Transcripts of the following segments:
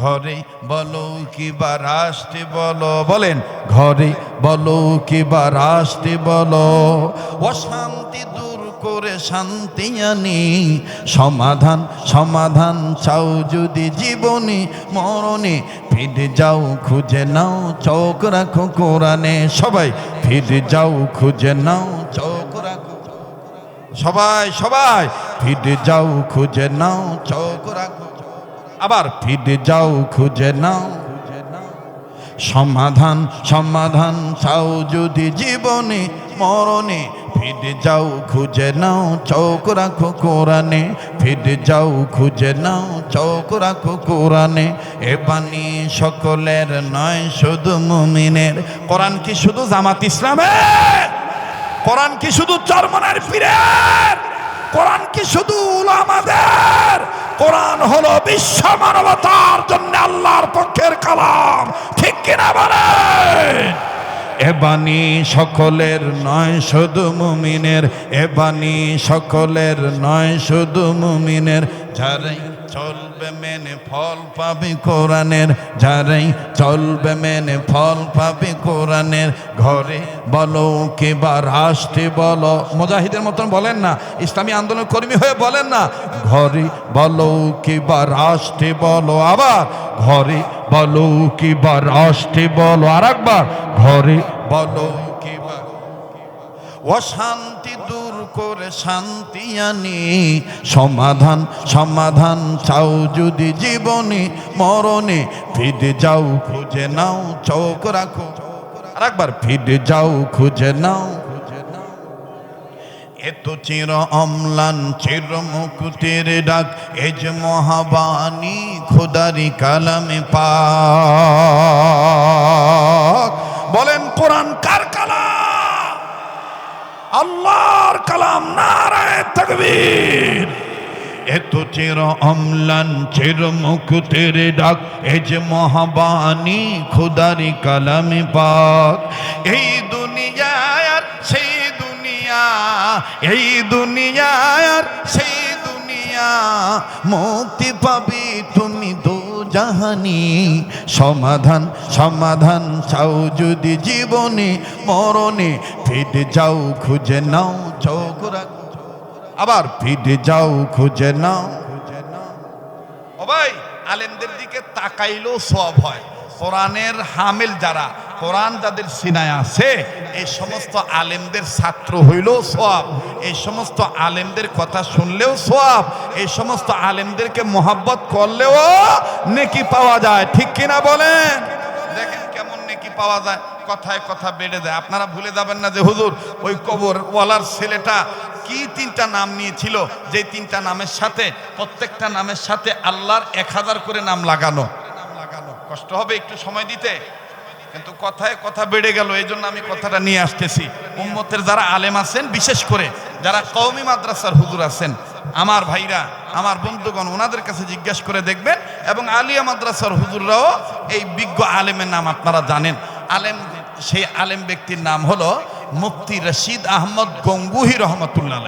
ঘরে বলো কি বা রাষ্ট্রে বলো, বলেন, ঘরে বলো কি বা রাষ্ট্রে বলো। অশান্তি দূর করে শান্তি আনি, সমাধান সমাধান চাও যদি জীবনে, মরণে, ফিরে যাও, খুঁজে নাও, চোখ রাখো কোরআনে, সবাই ফিরে যাও, খুঁজে নাও, চোখ রাখো। সবাই সবাই, ফিরে যাও, খুঁজে নাও, চোখ রাখো। আবার ফিরে যাও, খুঁজে নাও। সমাধান সমাধান চাও যদি জীবনে, মরণে। ফিরে যাও, খুঁজে নাও চৌক রাখো কোরআনে। ফিরে যাও, খুঁজে নাও চৌক রাখো কোরআনে। এ বাণী সকলের নয়, শুধু মুমিনের। কোরআন কি শুধু জামাত ইসলামের? কোরআন কি শুধু চরমনের পীরের? কোরআন কি শুধু উলামাদের? কোরআন হলো বিশ্ব মানবতার জন্য আল্লাহর পক্ষের কালাম। ঠিক কিনা বলেন? এ সকলের নয়, শুধু মুমিনের। এ সকলের নয়, শুধু মুমিনের। যারাই চলবে মেনে ফল পাবে কোরআনের। যারাই চলবে মেনে ফল পাবে কোরআনের। ঘরে বলো কে বা রাষ্ট্রে বলো। মুজাহিদের মতন বলেন না, ইসলামী আন্দোলন কর্মী হয়ে বলেন না, ঘরে বলো কি বা রাষ্ট্রে বলো। আবার ঘরে বলো কি বা রাষ্ট্রে বলো আর একবার ঘরে বলো কি বা অশান্তি দূর করে শান্তি আনি। সমাধান সমাধান চাও যদি জীবনে, মরণে। ফিরে যাও, খুঁজে নাও, চোখ রাখো। আর একবার ফিরে যাও, খুঁজে নাও। এত চির অম্লান, চির মুকুটের ডাক এজ মহাবাণী, খোদারি কালামে পাক। বলেন, কোরআন কার কালাম? আল্লাহর কালাম, নারায় তকবীর। এত চির অম্লান, চির মুকুটের ডাক, এ যে মহাবাণী, খুদারি কালামে পাক। এই দুনিয়া এই দুনিয়ার, সেই দুনিয়া মুক্তি পাবি তুমি দো জাহানি। সমাধান সমাধান চাও যদি জীবনে, মরণে। ফিরে যাও, খুঁজে নাও, চোখ আবার ফিরে যাও খুঁজে নাও। ও ভাই, আলেমদের দিকে তাকাইলেও সব হয়। কোরআনের হামিল যারা, কোরআন যাদের সিনায় আছে, এই সমস্ত আলেমদের ছাত্র হইলেও সব এই সমস্ত আলেমদের কথা শুনলেও সব এই সমস্ত আলেমদেরকে মোহাব্বত করলেও নেকি পাওয়া যায়, ঠিক কিনা বলেন? দেখেন কেমন নেকি পাওয়া যায়, কথায় কথা বেড়ে যায়। আপনারা ভুলে যাবেন না যে হুজুর, ওই কবর ওয়ালার ছেলেটা কি তিনটা নাম নিয়েছিল? যে তিনটা নামের সাথে, প্রত্যেকটা নামের সাথে আল্লাহর এক হাজার করে নাম লাগানো। কষ্ট হবে একটু সময় দিতে? কিন্তু কথায় কথা বেড়ে গেল, এই জন্য আমি কথাটা নিয়ে আসতেছি। উম্মতের যারা আলেম আছেন, বিশেষ করে যারা কওমি মাদ্রাসার হুজুর আছেন, আমার ভাইরা, আমার বন্ধুগণ, ওনাদের কাছে জিজ্ঞেস করে দেখবেন এবং আলিয়া মাদ্রাসার হুজুররাও এই বিজ্ঞ আলেমের নাম আপনারা জানেন। আলেম, সেই আলেম ব্যক্তির নাম হলো মুফতি রশিদ আহমদ গঙ্গুহি রহমতুল্লাহ।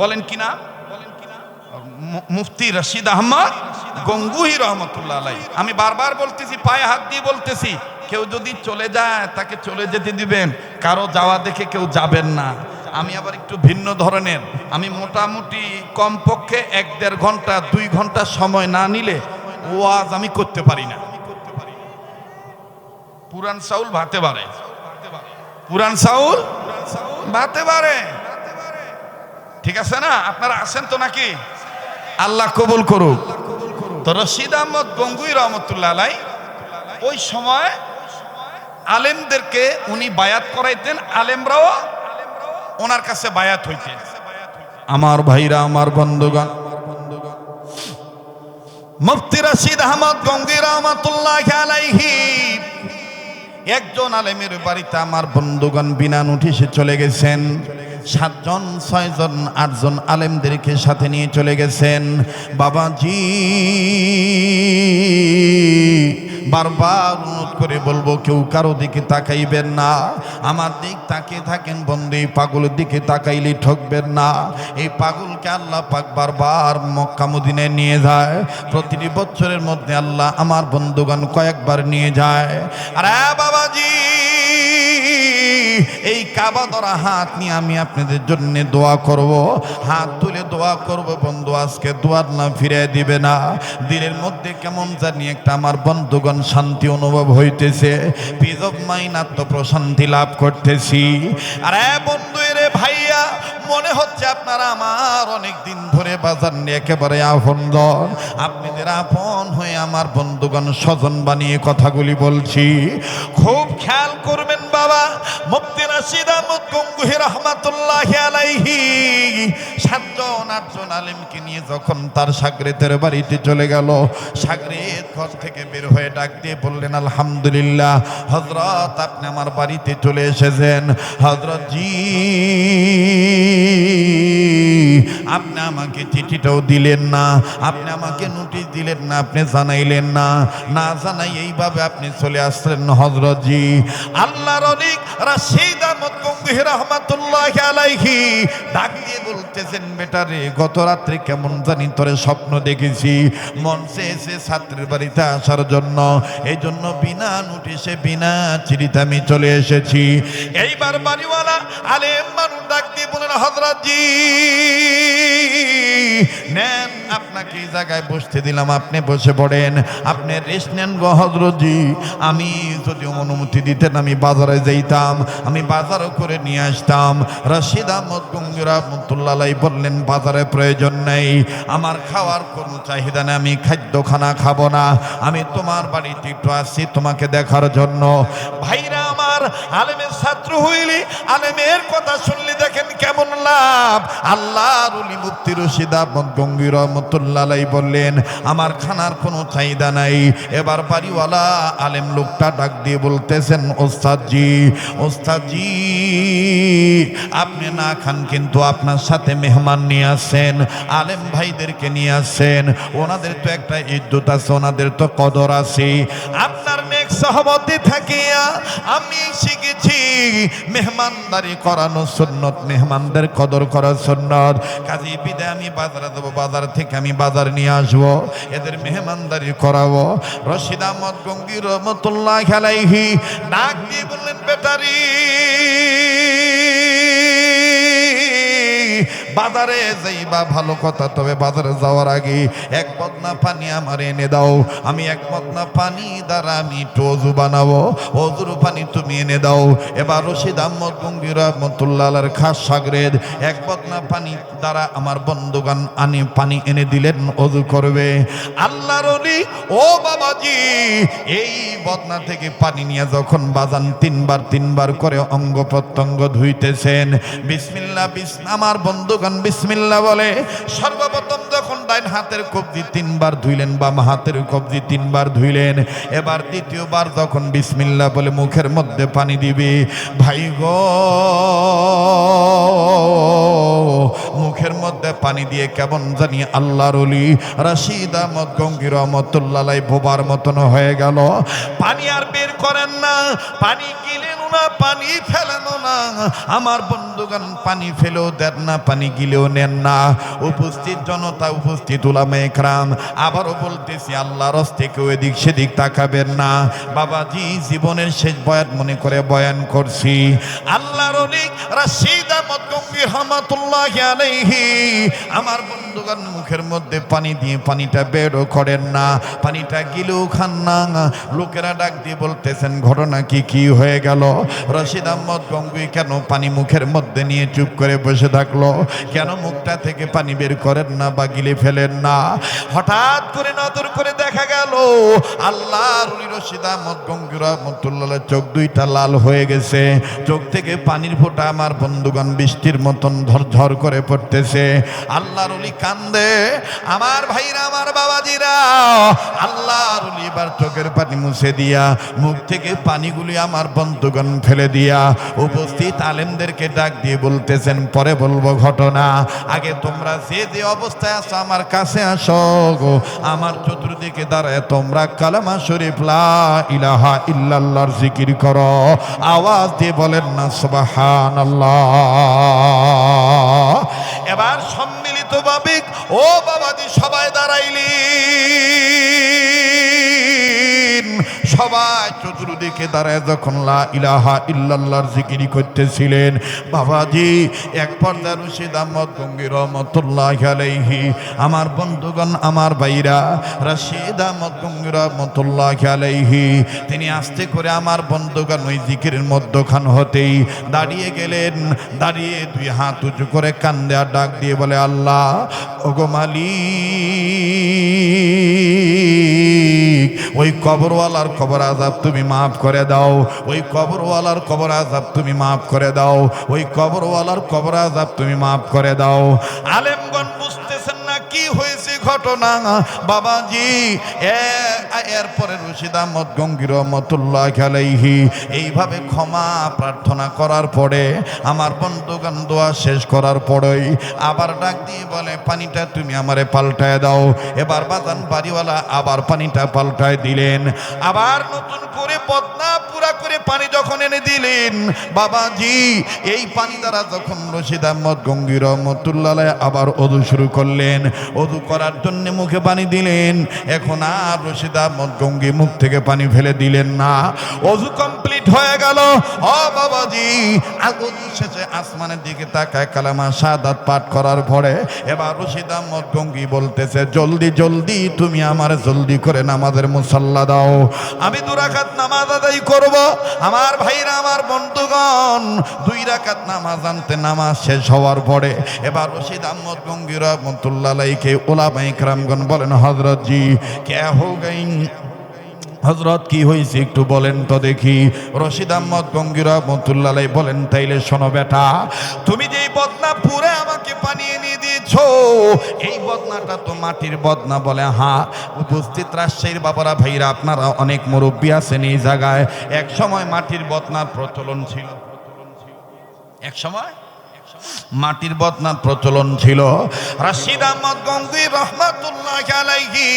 বলেন কি না মুফতি রশিদ আহমদ গঙ্গুহি রহমতুল্লাহ আলাই। আমি বারবার বলতেছি, পায়ে হাত দিয়ে বলতেছি, কেউ যদি চলে যায়, তাকে চলে যেতে দিবেন। কারও যাওয়া দেখে কেউ যাবেন না। আমি আবার একটু ভিন্ন ধরনের। আমি মোটামুটি কমপক্ষে এক দেড় ঘণ্টা, দুই ঘণ্টা সময় না নিলে ওয়াজ আমি করতে পারি না। পুরান সাউল ভাতে পারে। পুরান সাউল ভাতে পারে। ঠিক আছে না? আপনারা আছেন তো নাকি? আল্লাহ কবুল করুক। তো রশিদ আহমদ গঙ্গুই রহমতুল্লাহ আলাই, ওই সময় আলেমদেরকে উনি বায়াত করাইতেন, আলেমরাও ওনার কাছে বায়াত হইতেন। আমার ভাইরা, আমার বন্ধুগণ, মুফতি রশিদ আহমদ গঙ্গুই রহমতুল্লাহ একজন আলেমের বাড়িতে আমার বন্ধুগণ বিনা নোটিশে চলে গেছেন। সাতজন, ছয়জন, আটজন আলেমদেরকে সাথে নিয়ে চলে গেছেন। বাবাজি, বারবার অনুরোধ করে বলব, কেউ কারও দিকে তাকাইবেন না। আমার দিক তাকিয়ে থাকেন বন্ধু, এই পাগলের দিকে তাকাইলে ঠকবেন না। এই পাগলকে আল্লাহ পাক বারবার মক্কা মদিনায় নিয়ে যায়। প্রতিটি বছরের মধ্যে আল্লাহ আমার বন্ধুগণ কয়েকবার নিয়ে যায়। আরে বাবাজি! এই কাবা ধরা হাত নিয়ে আমি আপনাদের জন্য দোয়া করব। হাত তুলে দোয়া করব, বন্ধু, আজকে দোয়ার না ফিরে দিবে না। দিনের মধ্যে কেমন জানি একটা আমার বন্ধুগণ শান্তি অনুভব হইতেছে। পিস অফ মাইন্ড আত্মপ্রশান্তি লাভ করতেছি। আরে বন্ধু রে ভাইয়া, মনে হচ্ছে আপনারা আমার অনেক দিন ধরে বাজার নিয়ে একেবারে আপনজন আপনাদের আপন হয়ে আমার বন্ধুগণ, স্বজন বানিয়ে কথাগুলি বলছি, খুব খেয়াল করবেন বাবা মুক্তি রাশিদ আহমদ গঙ্গুহি রহমাতুল্লাহ আলাইহি সাতজন, আটজন আলেমকে নিয়ে যখন তার সাগরেতের বাড়িতে চলে গেল সাগরেত ঘর থেকে বের হয়ে ডাক দিয়ে বললেন, আলহামদুলিল্লাহ হজরত আপনি আমার বাড়িতে চলে এসেছেন। হজরত জি আপনি আমাকে চিঠিটাও দিলেন না, আপনি আমাকে নোটিশ দিলেন না, আপনি জানাইলেন না। না জানাই এইভাবে আপনি চলে আসলেন হজরত জি। আল্লাহর অনেক বলতেছেন বেটারে গত কেমন জানি স্বপ্ন দেখেছি। বাড়িতে আসার জন্য। এই জন্য বিনা বিনা চলে এসেছি। এইবার বাড়িওয়ালা আলেম মানুষ ডাক দিয়ে বলেন হজরত জি নেন, আপনাকে এই জায়গায় বসতে দিলাম, আপনি বসে পড়েন। আপনি রেস্ট নেন গো হজরতজি। আমি যদি অনুমতি দিতেন, আমি বাজারে যাইতাম, আমি বাজারও করে নিয়ে আসতাম। রশিদ আহমদ গঙ্গির রহমতুল্লাহ বললেন, বাজারে প্রয়োজন নেই, আমার খাওয়ার কোনো চাহিদা নেই, আমি খাদ্য খানা খাব না। আমি তোমার বাড়িতে একটু আসছি তোমাকে দেখার জন্য। ভাইরা আমার আলেমের ছাত্র হইলি, আলেমের কথা শুনলে, দেখেন কেমন লাভ। আল্লাহ রুলি মুফতি রশিদ আহমদ গঙ্গির রহমতুল্লাহ বললেন, আমার খানার কোনো চাহিদা নাই। এবার বাড়িওয়ালা আলেম লোকটা ডাক দিয়ে বলতেছেন, ওস্তাদজি ওস্তাদজি, আপনি না খান কিন্তু আপনার সাথে মেহমান নিয়ে আসেন, আলেম ভাইদেরকে নিয়ে আসেন। ওনাদের তো একটা ইজ্জত আছে, ওনাদের তো কদর আছে। আপনার সহমতি থাকিয়া আমি শিখেছি মেহমানদারি করানো সুন্নত, মেহমানদের কদর করা সুন্নত। কাজী বিদায় আমি বাজারে দেবো বাজার থেকে আমি বাজার নিয়ে আসব, এদের মেহমানদারি করাবো। রশিদ আহমদ গঙ্গির রহমতুল্লাহ খেলাইহি ডাক দিয়ে বললেন, বেটারি বাজারে যাইবা, ভালো কথা, তবে বাজারে যাওয়ার আগে এক বদনা পানি আমার এনে দাও। আমি এক বদনা পানি দ্বারা আমি অজু বানাবো। অজুর পানি তুমি এনে দাও। এবার রশিদ আহমদ গঙ্গির রহমতুল্লাহ খাস সাগরেদ এক বদনা পানি দ্বারা আমার বন্ধুগান আনি পানি এনে দিলেন, অজু করবে। আল্লাহর ও বাবাজি, এই বদনা থেকে পানি নিয়ে যখন বাজান তিনবার তিনবার করে অঙ্গ প্রত্যঙ্গ ধুইতেছেন বিসমিল্লা বিস আমার বন্ধুগণ বিসমিল্লা বলে, সর্বপ্রথম যখন ডাইন হাতের কবজি তিনবার ধুইলেন, বাম হাতের কবজি তিনবার ধুইলেন, এবার দ্বিতীয়বার যখন বিসমিল্লা বলে মুখের মধ্যে পানি দিবে, ভাই গো, মুখের মধ্যে পানি দিয়ে কেমন জানি আল্লাহর অলি রাশিদ আহমদ গঙ্গির রহমতুল্লাহ ভোবার মতন হয়ে গেল। পানি আর বের করেন না, পানি গিলেন না, পানি ফেলেন না, আমার বন্ধুগণ পানি ফেলেও দেন না, পানি গিলেও নেন না। উপস্থিত জনতা, উপস্থিত উলামে একরাম, আবারও বলতেছি, আল্লাহর হস্তে কেউ এদিক সেদিক তাকাবেন না। বাবাজি, জীবনের শেষ বয়ান মনে করে বয়ান করছি। আল্লাহর অনেক রাশিদ আহমদ গঙ্গির রহমাতুল্লাহ আলাইহি। আমার বন্ধুগণ, মুখের মধ্যে পানি দিয়ে পানিটা বেরও করেন না। পানিটা গিলেও খান না। লোকেরা ডাক দিয়ে বলতেছেন, ঘটনা কি কি হয়ে গেল? রশিদ আহমদ গঙ্গুই কেন পানি মুখের মধ্যে নিয়ে চুপ করে বসে থাকল। কেন মুখটা থেকে পানি বের করেন না বা গিলে ফেলেন না? হঠাৎ করে নজর করে দেখা গেল আল্লাহ রশিদ আহমদ গঙ্গুর চোখ দুইটা লাল হয়ে গেছে। চোখ থেকে পানির ফোঁটা আমার বন্ধুগণ বৃষ্টির মতন ঝরঝর করে পড়তেছে। আল্লাহ রুলি কান্দে, আমার ভাইরা, আমার বাবাজিরা আল্লাহ রুলি এবার চোখের পানি মুছে দিয়া, মুখ থেকে পানিগুলি আমার বন্ধুগণ ফেলে দিয়া, উপস্থিত আলেমদেরকে ডাক ডাক দিয়ে বলতেছেন, পরে বলব ঘটনা। আগে তোমরা যে যে অবস্থায় আসো আমার কাছে আসো গো। আমার চতুর্দিকে দাঁড়ায় তোমরা কালামা শরীফ, লা ইলাহা ইল্লাল্লাহর জিকির করো। আওয়াজ দিয়ে বলেন, না, সুবহানাল্লাহ। এবার সম্মিলিত ভাবে ও বাবাজি, সবাই দাঁড়াইলেন সবাই চতুর্দিকে দাঁড়ায় যখন লা ইলাহা ইল্লাল্লাহর জিকিরি করতেছিলেন। বাবাজি, এক পর্দা রশিদ আহমদ গঙ্গি রহমতুল্লাহ আলাইহি, আমার বন্ধুগণ, আমার ভাইরা, রশিদ আহমদ গঙ্গি রহমতুল্লাহ আলাইহি, তিনি আস্তে করে আমার বন্ধুগণ ওই জিকিরের মধ্যখান হতেই দাঁড়িয়ে গেলেন। দাঁড়িয়ে দুই হাত উঁচু করে কান্দে আর ডাক দিয়ে বলে, আল্লাহ, ওগো মালিক ওই কবরওয়ালার কবর আজাব তুমি মাফ করে দাও। ওই কবরওয়ালার কবর আজাব তুমি মাফ করে দাও। ওই কবরওয়ালার কবর আজাব তুমি মাফ করে দাও। আলেমগণ ঘটনা। বাবাজি এরপরে রশিদ আহমদ গঙ্গির রহমতুল্লাহ আলাইহি, এইভাবে ক্ষমা প্রার্থনা করার পরে, আমার বন্ধুগান দোয়া শেষ করার পরেই আবার ডাক দিয়ে বলে, পানিটা তুমি আমারে পাল্টায় দাও। এবার বাজান বাড়িওয়ালা আবার পানিটা পাল্টায় দিলেন। আবার নতুন করে পদ্মা পুরা করে পানি যখন এনে দিলেন, বাবাজি, এই পানি দ্বারা যখন রশিদ আহমদ গঙ্গির রহমতুল্লাহ আবার অদু শুরু করলেন। অদু করার জন্য মুখে পানি দিলেন। এখন আর রশিদ আহমদ গঙ্গি মুখ থেকে পানি ফেলে দিলেন না। অজু কমপ্লিট হয়ে গেল। ও বাবাজি অজু শেষে আসমানের দিকে তাকায় কালামা সাদাত পাঠ করার পরে এবার রশিদ আহমদ গঙ্গি বলতেছে, জলদি জলদি, তুমি আমার জলদি করে নামাজের মুসাল্লা দাও। আমি দু রাকাত নামাজ আদায় করব। আমার ভাইরা, আমার বন্ধুগণ, দুই রাকাত নামাজ আনতে নামাজ শেষ হওয়ার পরে এবার রশিদ আহমদ গঙ্গি রহমতুল্লাহ আলাইকে ওলামা ইকরামগণ বলেন হজরত জি, কে হো গই হজরত কি হয়েছে একটু বলেন তো দেখি। রশিদ আহমদ গঙ্গির রহমতুল্লাহ বলেন, তাইলে শোনো বেটা, তুমি যেই বদনা পুরে আমাকে পানি নিয়ে দিয়েছ, এই বদনাটা তো মাটির বদনা বলে। হ্যাঁ উপস্থিত রাজশাহীর বাবারা, ভাইরা, আপনারা অনেক মুরব্বী আছেন এই জায়গায়। এক সময় মাটির বদনার প্রচলন ছিল। এক সময়? মাটির বদনার প্রচলন ছিল। রাশিদ আহমদ গঙ্গি রহমাতুল্লাহ আলাইহি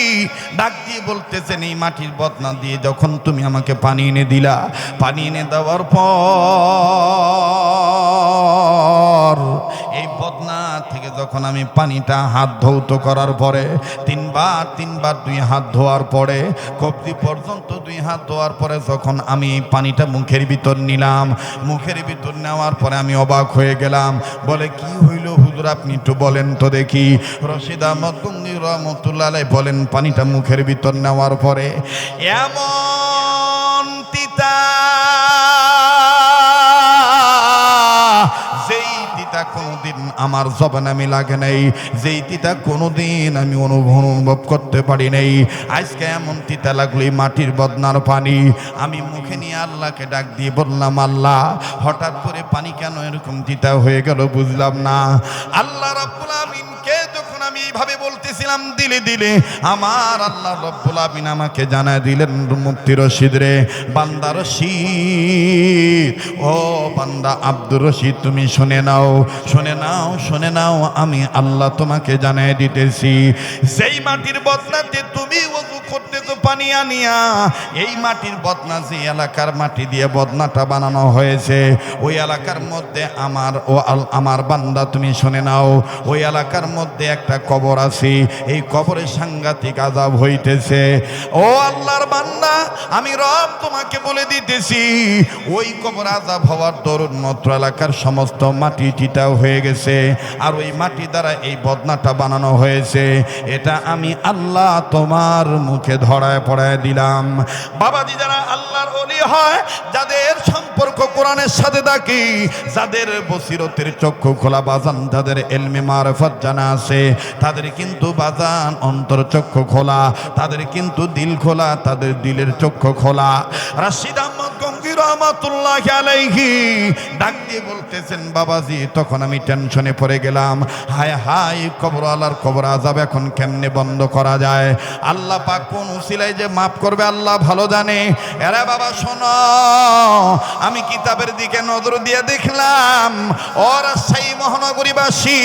ডাক দিয়ে বলতেছেন, এই মাটির বদনা দিয়ে যখন তুমি আমাকে পানি এনে দিলা, পানি এনে দেওয়ার পর এই বদনা থেকে যখন আমি পানিটা হাত ধৌত করার পরে, তিনবার তিনবার দুই হাত ধোয়ার পরে, কবজি পর্যন্ত দুই হাত ধোয়ার পরে যখন আমি পানিটা মুখের ভিতর নিলাম, মুখের ভিতর নেওয়ার পরে আমি অবাক হয়ে গেলাম। বলে, কি হইল হুজুর, আপনি একটু বলেন তো দেখি। রশিদ আহমদ রহমতুল্লাহ বলেন, পানিটা মুখের ভিতর নেওয়ার পরে এমন তিতা তিতা কোনোদিন আমার জবান আমি লাগে নাই। যেই তিতা কোনোদিন আমি অনুভব করতে পারি নাই। আজকে এমন তিতা লাগল মাটির বদনার পানি। আমি মুখে নিয়ে আল্লাহকে ডাক দিয়ে বললাম, আল্লাহ, হঠাৎ করে পানি কেন এরকম তিতা হয়ে গেল বুঝলাম না। আল্লাহ আমি এইভাবে বলতেছিলাম, দিলে দিলে। আমার আল্লাহ রব্বুল আমাকে জানায় দিলেন মুক্তি রশিদ রে, বান্দা রশিদ। ও বান্দা আব্দুর রশিদ, তুমি শুনে নাও শুনে নাও শুনে নাও, আমি আল্লাহ তোমাকে জানায় দিতেছি। সেই মাটির বদনাতে তুমি ওযু করতেছো, পানি আনিয়া, এই মাটির বদনা যে এলাকার মাটি দিয়ে বদনাটা বানানো হয়েছে, ওই এলাকার মধ্যে আমার ও আমার বান্দা, তুমি শুনে নাও, ওই এলাকার মধ্যে একটা আছে, এই কবরে সাংঘাতিক আজাব হইতেছে। ও আল্লাহর বান্দা, আমি রব তোমাকে বলে দিতেছি, ওই কবর আজাব হওয়ার দরুন মাত্র এলাকার সমস্ত মাটি চিটাও হয়ে গেছে, আর ওই মাটি দ্বারা এই বদনাটা বানানো হয়েছে। এটা আমি আল্লাহ তোমার মুখে ধরায় পড়ায় দিলাম। বাবাজি যারা আল্লাহর অলি হয়, যাদের সম্পর্ক কোরআনের সাথে থাকি, যাদের বসিরতের চক্ষু খোলা বাজান তাদের এলমে মারফত জানা আছে তাদের কিন্তু বাজান অন্তর চক্ষ খোলা, তাদের কিন্তু দিল খোলা, তাদের দিলের চক্ষু খোলা। রাশিদ আহমদ গঙ্গির রহমাতুল্লাহ আলাইহি ডাক দিয়ে বলতেছেন, বাবাজি, তখন আমি টেনশনে পড়ে গেলাম। হায় হায়, কবর আল্লাহর কবর আজাব এখন কেমনে বন্ধ করা যায়? আল্লাহ পাক কোন উসিলায় যে মাফ করবে আল্লাহ ভালো জানে। এরা বাবা, শোনো, আমি কিতাবের দিকে নজর দিয়ে দেখলাম ওরা সেই মহানগরীবাসী,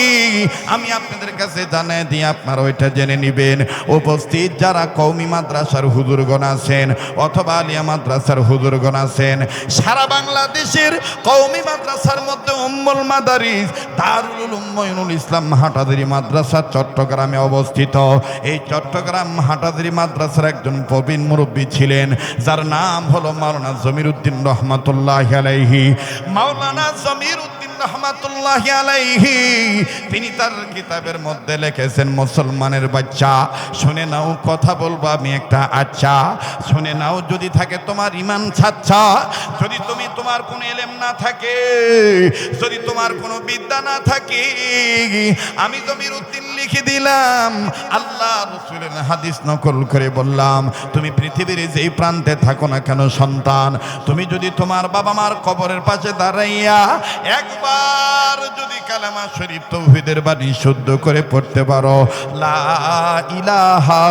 আমি আপনাদের কাছে জানাই দিয়ে আপনারা ওইটা জেনে নিবেন। উপস্থিত যারা কৌমি মাদ্রাসার হুজুরগণ আছেন অথবা আলিয়া মাদ্রাসার হুজুরগণ আছেন সারা বাংলাদেশের কৌমি মাদ্রাসার মধ্যে উম্মুল মাদারিস দারুল উম্ময়নুল ইসলাম হাটাদারি মাদ্রাসা চট্টগ্রামে অবস্থিত। এই চট্টগ্রাম হাটাদারি মাদ্রাসার একজন প্রবীণ মুরব্বী ছিলেন, যার নাম হলো মাওলানা জমির উদ্দিন রহমতুল্লাহ আলাইহি। মাওলানা জমির তিনি তার কিতাবের মধ্যে লিখেছেন, মুসলমানের বাচ্চা, শুনে নাও কথা বলব আমি একটা আচ্ছা। শুনে নাও যদি থাকে তোমার ইমান ছাচ্ছা। যদি তুমি তোমার কোনো এলেম না থাকে, যদি তোমার কোনো বিদ্যা না থাকে, আমি জমির উদ্দিন লিখে দিলাম। আল্লাহ রসুলের হাদিস নকল করে বললাম, তুমি পৃথিবীর যেই প্রান্তে থাকো না কেন সন্তান? তুমি যদি তোমার বাবা মার কবরের পাশে দাঁড়াইয়া একবার যদি কালামা শরীফ তৌহিদের বাণী শুদ্ধ করে পড়তে পারো, লা ইলাহা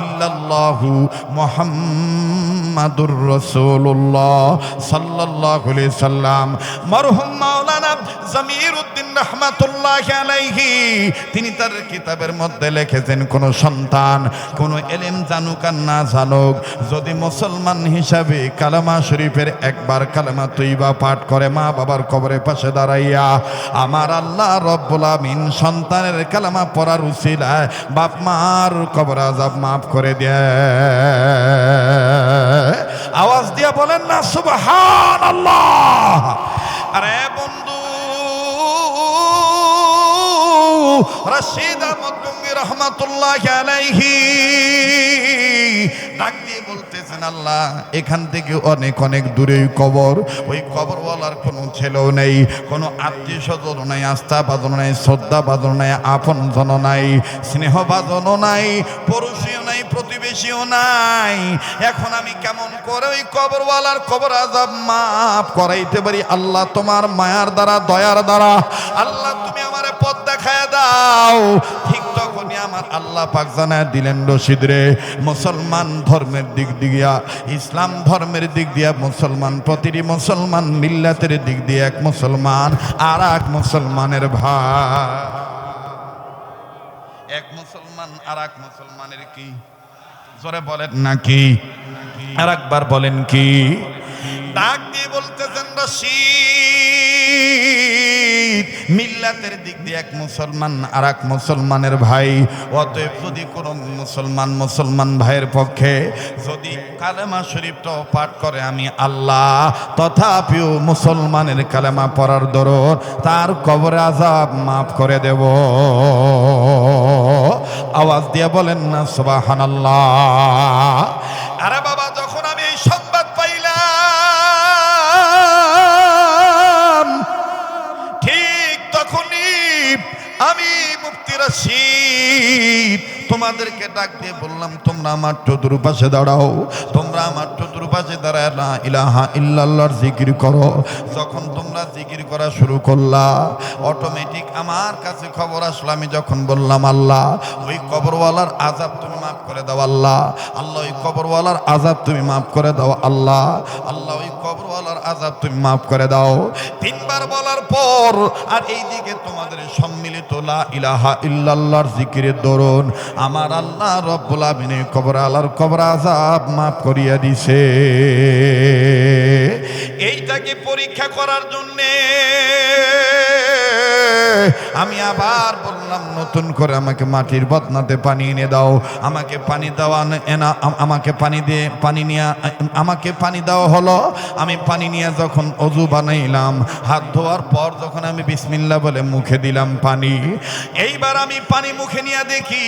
ইল্লাল্লাহু মুহাম্মাদুর রাসূলুল্লাহ সাল্লাল্লাহু আলাইহি সাল্লাম। মরহুম মাওলানা জমির উদ্দিন রহমাতুল্লাহ আলাইহি, তিনি তার কিতাবের মধ্যে লিখেছেন, কোন সন্তান, কোন এলেম জানুক আর না জানুক, যদি মুসলমান হিসাবে কালামা শরীফের একবার কালামা তৈবা পাঠ করে মা বাবার কবরের পাশে দাঁড়াইয়া, আমার আল্লাহ রব্বুল আমিন সন্তানের কালামা পড়ার উসিলায় বাপ মার কবর আজাব মাফ করে দেয়। আওয়াজ দিয়া বলেন না সুবহান আল্লাহ আরে রশিদ আহমদ রহমাতুল্লাহ আলাইহি। ডাক দিয়ে বলতেছেন, আল্লাহ, এখান থেকে অনেক অনেক দূরে কবর। ওই কবরওয়ালার কোনো ছেলেও নেই, কোনো আত্মীয় স্বজন নাই আস্থা নাই শ্রদ্ধা নাই আপন জন নাই স্নেহ বাদন নাই পড়োশীও নাই, প্রতিবেশীও নাই। এখন আমি কেমন করে ওই কবরওয়ালার কবর আজাব মাফ করাইতে পারি? আল্লাহ তোমার মায়ার দ্বারা, দয়ার দ্বারা। আল্লাহ, তুমি দাও। ঠিক তখনই আমার আল্লাহ পাক জানায় দিলেন, রশিদ রে, মুসলমান ধর্মের দিক দিয়া, ইসলাম ধর্মের দিক দিয়া মুসলমান, প্রতিটি মুসলমান মিল্লাতের দিক দিয়ে এক মুসলমান আর এক মুসলমানের ভাই। এক মুসলমান আর এক মুসলমানের কি? জোরে বলেন নাকি আর একবার বলেন কি? ডাক দিয়ে বলতেছেন, রশিদ। মিল্লাতের দিক দিয়ে এক মুসলমান আর এক মুসলমানের ভাই। অতএব যদি কোনো মুসলমান মুসলমান ভাইয়ের পক্ষে যদি কালেমা শরীফটাও পাঠ করে, আমি আল্লাহ তথাপিও মুসলমানের কালেমা পড়ার দরুন, তার কবরে আজাব মাফ করে দেব। আওয়াজ দিয়ে বলেন না সুবাহান আরে আমি মুক্তি রশিদ, তোমাদেরকে ডাক দিয়ে বললাম, তোমরা আমার চতুর্পাশে দাঁড়াও, তোমরা আমার চতুর্পাশে দাঁড়ায় না জিকির করো। যখন তোমরা জিকির করা শুরু করলা অটোমেটিক আমার কাছে খবর আসলো, আমি যখন বললাম, আল্লাহ, ওই কবরওয়ালার আজাব তুমি মাফ করে দাও, আল্লাহ। আল্লাহ, ওই কবরওয়ালার আজাব তুমি মাফ করে দাও, আল্লাহ। আল্লাহ, ওই কবরওয়ালার আজাব তুমি মাফ করে দাও। তিনবার বলার পর, আর এইদিকে তোমাদের সম্মিলিত লা ইলাহা ইল্লাল্লাহর জিকিরের দরুন, আমার আল্লাহ রব্বুল আমিনে কবর আল্লাহর কবর আজাব মাফ করিয়া দিছে। এইটাকে পরীক্ষা করার জন্যে আমি আবার বললাম, নতুন করে আমাকে মাটির বদনাতে পানি এনে দাও। আমাকে পানি দেওয়া এনা আমাকে পানি দিয়ে, পানি নিয়ে, আমাকে পানি দেওয়া হলো। আমি পানি নিয়ে যখন অজু বানাইলাম, হাত ধোয়ার পর যখন আমি বিসমিল্লা বলে মুখে দিলাম পানি, এইবার আমি পানি মুখে নিয়ে দেখি,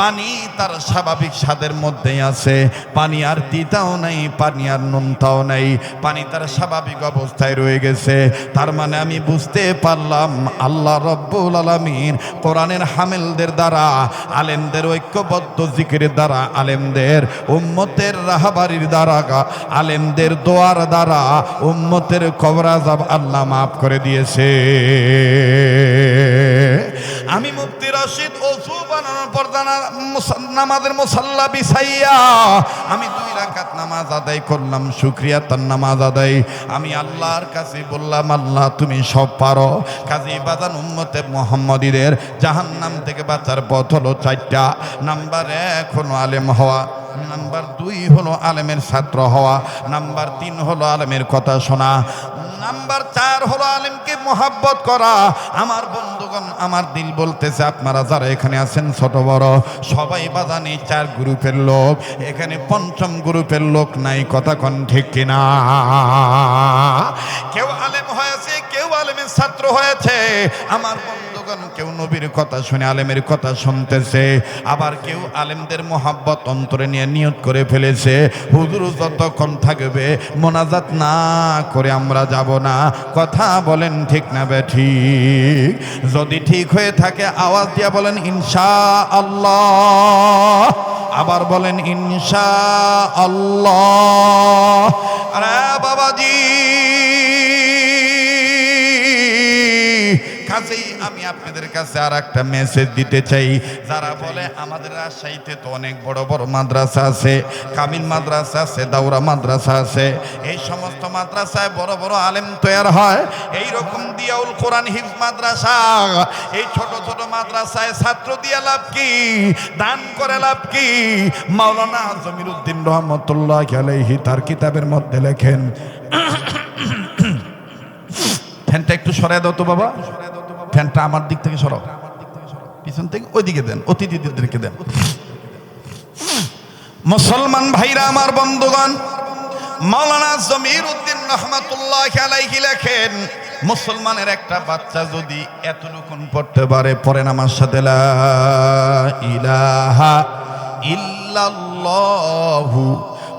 পানি তার স্বাভাবিক স্বাদের মধ্যেই আছে। পানি আর তিতাও নাই, পানি আর নুনতাও নাই। পানি তার স্বাভাবিক অবস্থায় রয়ে গেছে। তার মানে আমি বুঝতে পারলাম, আল্লাহ রব্বুল আলামিন কোরআনের হামেলদের দ্বারা, আলেমদের ঐক্যবদ্ধ জিকির দ্বারা, আলেমদের উম্মতের রাহাবারির দ্বারা, আলেমদের দোয়ার দ্বারা উম্মতের কবরাজাব আল্লাহ মাফ করে দিয়েছে। আমি মুফতি রশিদ ওযু বানানোর পর নামাজের মুসাল্লা বিছাইয়া আমি দুই রাকাত নামাজ আদায় করলাম, শুক্রিয়া তার নামাজ আদায়। আমি আল্লাহর কাছে বললাম, আল্লাহ, তুমি সব পারো। কাজী বাজান উম্মতে মোহাম্মদীদের জাহান্নাম থেকে বাঁচার পথ হলো চারটা। নাম্বার এক হলো আলেম হওয়া। নাম্বার দুই হলো আলেমের ছাত্র হওয়া। নাম্বার তিন হলো আলেমের কথা শোনা। নাম্বার চার হলো আলেমকে মোহাব্বত করা। আমার বন্ধুগণ, আমার দিল বলতেছে, আপনারা যারা এখানে আছেন ছোট, বড়, সবাই বাজানি চার গ্রুপের লোক, এখানে পঞ্চম গ্রুপের লোক নাই, কথা কন ঠিক কিনা? কেউ আলেম হয়েছে, কেউ আলেমের ছাত্র হয়েছে, আমার বন্ধুগণ কেউ নবীর কথা শুনে আলেমের কথা শুনতেছে, আবার কেউ আলেমদের মোহাব্বত অন্তরে নিয়ে নিয়ত করে ফেলেছে। হুজুর যতক্ষণ থাকবে, মোনাজাত না করে আমরা যাব না। কথা বলেন ঠিক না বে ঠিক? যদি ঠিক হয়ে থাকে, আওয়াজ দিয়া বলেন ইনশা আল্লাহ আবার বলেন ইনশা আল্লাহ আরে বাবাজি আমি কাছে আর একটা মেসেজ দিতে চাই। যারা বলে, আমাদের রাজশাহীতে তো অনেক বড় বড় মাদ্রাসা আছে। মাদ্রাসা আছে, দাউরা মাদ্রাসা আছে। এই সমস্ত মাদ্রাসায় বড় বড় আলেম তৈরি হয়। এই রকম দিয়াউল কোরআন হিফ মাদ্রাসা। এই ছোট ছোট মাদ্রাসায় ছাত্র লাভ কি? দান করে লাভ কি? মাওলানা জমির উদ্দিন রহমতুল্লাহ আলাইহি তার কিতাবের মধ্যে লেখেন। ফ্যানটা একটু সরাই দাও তো বাবা। ফ্যানটা আমার দিক থেকে সরাও। পিছন থেকে ওইদিকে দেন, অতিথিদেরকে দেন। মুসলমান ভাইরা, আমার বন্ধুগণ, মাওলানা জমির উদ্দিন রহমতুল্লাহ আলাইহি লেখেন, মুসলমানের একটা বাচ্চা যদি এতটুকুন পড়তে পারে, পড়েন আমার সাথে, লা ইলাহা ইল্লাল্লাহু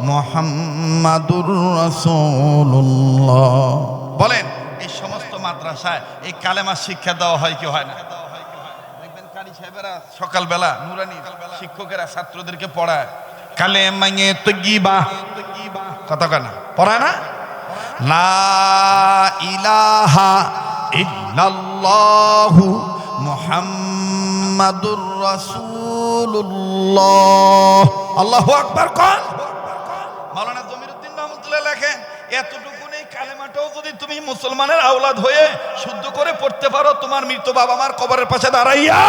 মুহাম্মাদুর রাসূলুল্লাহ। বলেন মাদ্রাসায় এই কালেমা শিক্ষা দেওয়া হয় কি হয় না? দেখবেন কারি সাহেবেরা সকালবেলা নুরানি শিক্ষকেরা ছাত্রদেরকে পড়ায়। কালে কেনা পড়ায় না? লা ইলাহা মুহাম্মাদুর রাসূলুল্লাহ। আল্লাহু আকবার, কোন। মাওলানা জমিরুদ্দিন রহমতুল্লাহ লেখেন, এতটুকু এই যদি তুমি মুসলমানের আওলাদ হয়ে শুদ্ধ করে পড়তে পারো, তোমার মৃত বাবা মার কবরের পাশে দাঁড়াইয়া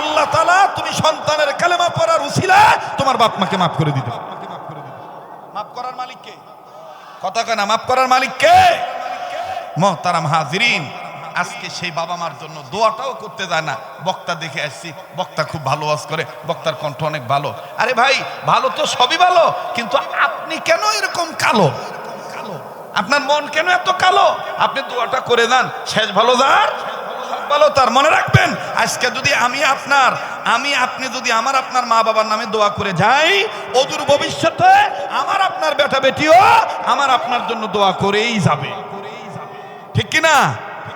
আল্লাহ তালা তুমি সন্তানের কালেমা পড়ার উসিলা তোমার বাপ মাকে মাফ করে দিতে মাফ করার মালিক কে? কথা কেনা মাফ করার মালিক কে? মহতারাম হাজিরিন, আজকে সেই বাবা মার জন্য দোয়াটাও করতে যায় না। বক্তা দেখে আসছি, বক্তা খুব ভালো ওয়াজ করে, বক্তার কণ্ঠ অনেক ভালো। আরে ভাই, ভালো তো সবই ভালো, কিন্তু আপনি কেন এরকম কালো? আপনার মন কেন এত কালো? আপনি দোয়াটা করে দেন, শেষ ভালো যার? ভালো তার, মনে রাখবেন, আজকে যদি আমি আপনার, আমি আপনি যদি আমার আপনার মা বাবার নামে দোয়া করে যাই, অদূর ভবিষ্যতে আমার আপনার বেটা বেটিও আমার আপনার জন্য দোয়া করেই যাবে। ঠিক কি না